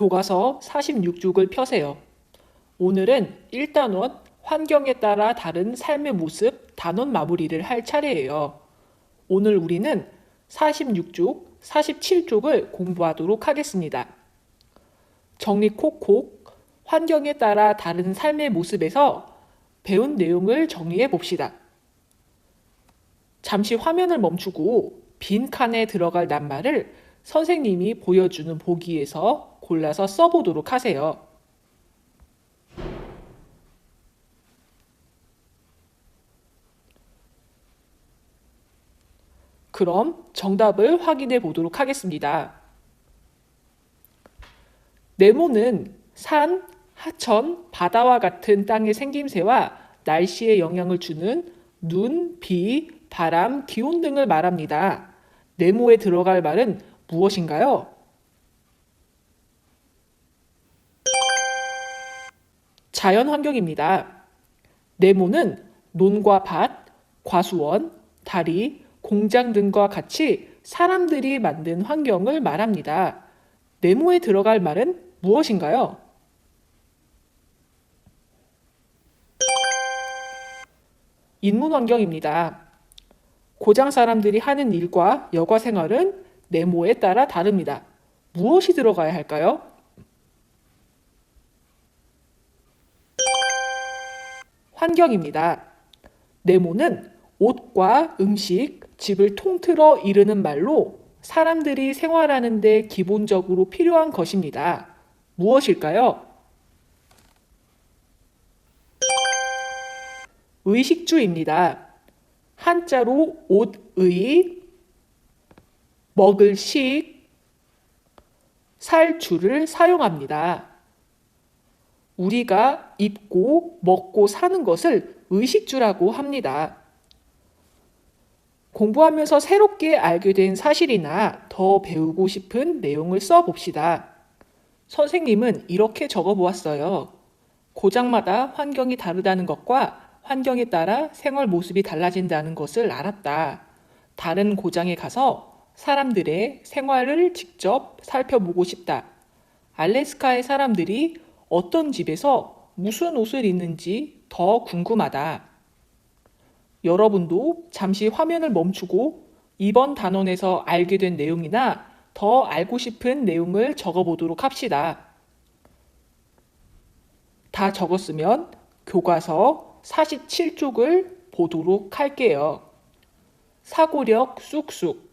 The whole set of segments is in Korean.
교과서 46쪽을 펴세요. 오늘은 1단원 환경에 따라 다른 삶의 모습 단원 마무리를 할 차례예요. 오늘 우리는 46쪽, 47쪽을 공부하도록 하겠습니다. 정리 콕콕 환경에 따라 다른 삶의 모습에서 배운 내용을 정리해 봅시다. 잠시 화면을 멈추고 빈 칸에 들어갈 낱말을 선생님이 보여주는 보기에서 골라서 써보도록 하세요. 그럼 정답을 확인해 보도록 하겠습니다. 네모는 산, 하천, 바다와 같은 땅의 생김새와 날씨에 영향을 주는 눈, 비, 바람, 기온 등을 말합니다. 네모에 들어갈 말은 무엇인가요? 자연 환경입니다. 네모는 논과 밭, 과수원, 다리, 공장 등과 같이 사람들이 만든 환경을 말합니다. 네모에 들어갈 말은 무엇인가요? 인문 환경입니다. 고장 사람들이 하는 일과 여가 생활은 네모에 따라 다릅니다. 무엇이 들어가야 할까요? 환경입니다. 네모는 옷과 음식, 집을 통틀어 이르는 말로 사람들이 생활하는데 기본적으로 필요한 것입니다. 무엇일까요? 의식주입니다. 한자로 옷의, 먹을 식, 살 주를 사용합니다. 우리가 입고 먹고 사는 것을 의식주라고 합니다. 공부하면서 새롭게 알게 된 사실이나 더 배우고 싶은 내용을 써 봅시다. 선생님은 이렇게 적어 보았어요. 고장마다 환경이 다르다는 것과 환경에 따라 생활 모습이 달라진다는 것을 알았다. 다른 고장에 가서 사람들의 생활을 직접 살펴보고 싶다. 알래스카의 사람들이 어떤 집에서 무슨 옷을 입는지 더 궁금하다. 여러분도 잠시 화면을 멈추고 이번 단원에서 알게 된 내용이나 더 알고 싶은 내용을 적어 보도록 합시다. 다 적었으면 교과서 47쪽을 보도록 할게요. 사고력 쑥쑥.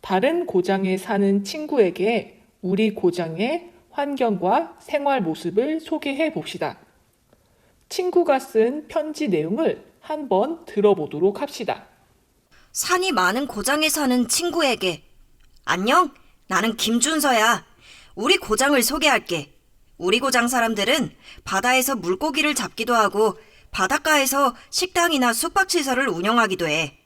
다른 고장에 사는 친구에게 우리 고장의 환경과 생활 모습을 소개해 봅시다. 친구가 쓴 편지 내용을 한번 들어보도록 합시다. 산이 많은 고장에 사는 친구에게 안녕 나는 김준서야 우리 고장을 소개할게 우리 고장 사람들은 바다에서 물고기를 잡기도 하고 바닷가에서 식당이나 숙박시설을 운영하기도 해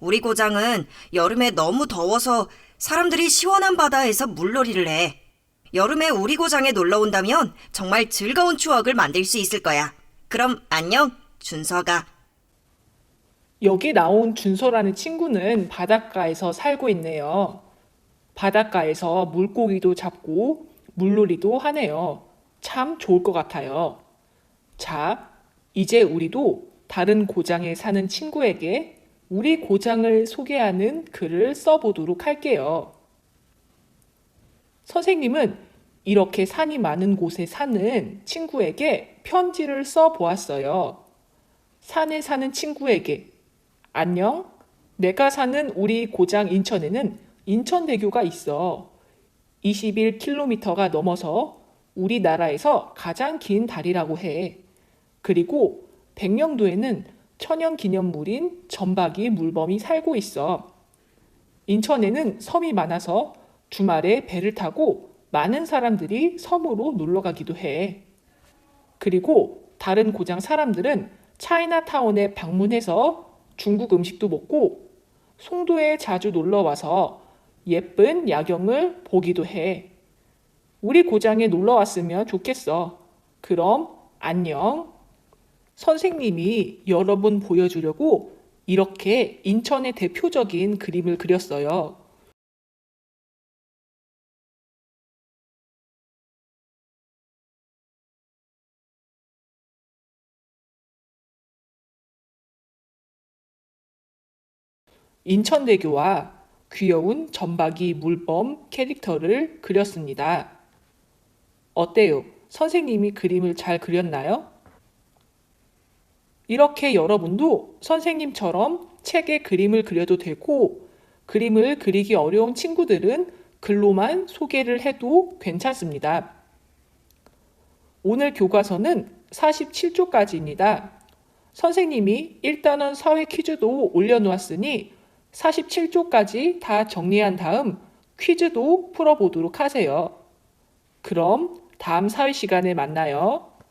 우리 고장은 여름에 너무 더워서 사람들이 시원한 바다에서 물놀이를 해 여름에 우리 고장에 놀러 온다면 정말 즐거운 추억을 만들 수 있을 거야 그럼 안녕 준서가 여기 나온 준서라는 친구는 바닷가에서 살고 있네요. 바닷가에서 물고기도 잡고 물놀이도 하네요. 참 좋을 것 같아요. 자, 이제 우리도 다른 고장에 사는 친구에게 우리 고장을 소개하는 글을 써보도록 할게요. 선생님은 이렇게 산이 많은 곳에 사는 친구에게 편지를 써 보았어요. 산에 사는 친구에게 안녕. 내가 사는 우리 고장 인천에는 인천대교가 있어. 21km가 넘어서 우리나라에서 가장 긴 다리라고 해. 그리고 백령도에는 천연 기념물인 점박이 물범이 살고 있어. 인천에는 섬이 많아서 주말에 배를 타고 많은 사람들이 섬으로 놀러 가기도 해. 그리고 다른 고장 사람들은 차이나타운에 방문해서 중국 음식도 먹고 송도에 자주 놀러 와서 예쁜 야경을 보기도 해. 우리 고장에 놀러 왔으면 좋겠어. 그럼 안녕. 선생님이 여러분 보여주려고 이렇게 인천의 대표적인 그림을 그렸어요. 인천대교와 귀여운 점박이 물범 캐릭터를 그렸습니다. 어때요? 선생님이 그림을 잘 그렸나요? 이렇게 여러분도 선생님처럼 책에 그림을 그려도 되고 그림을 그리기 어려운 친구들은 글로만 소개를 해도 괜찮습니다. 오늘 교과서는 47쪽까지입니다. 선생님이 1단원 사회 퀴즈도 올려놓았으니 47쪽까지 다 정리한 다음 퀴즈도 풀어보도록 하세요. 그럼 다음 사회 시간에 만나요.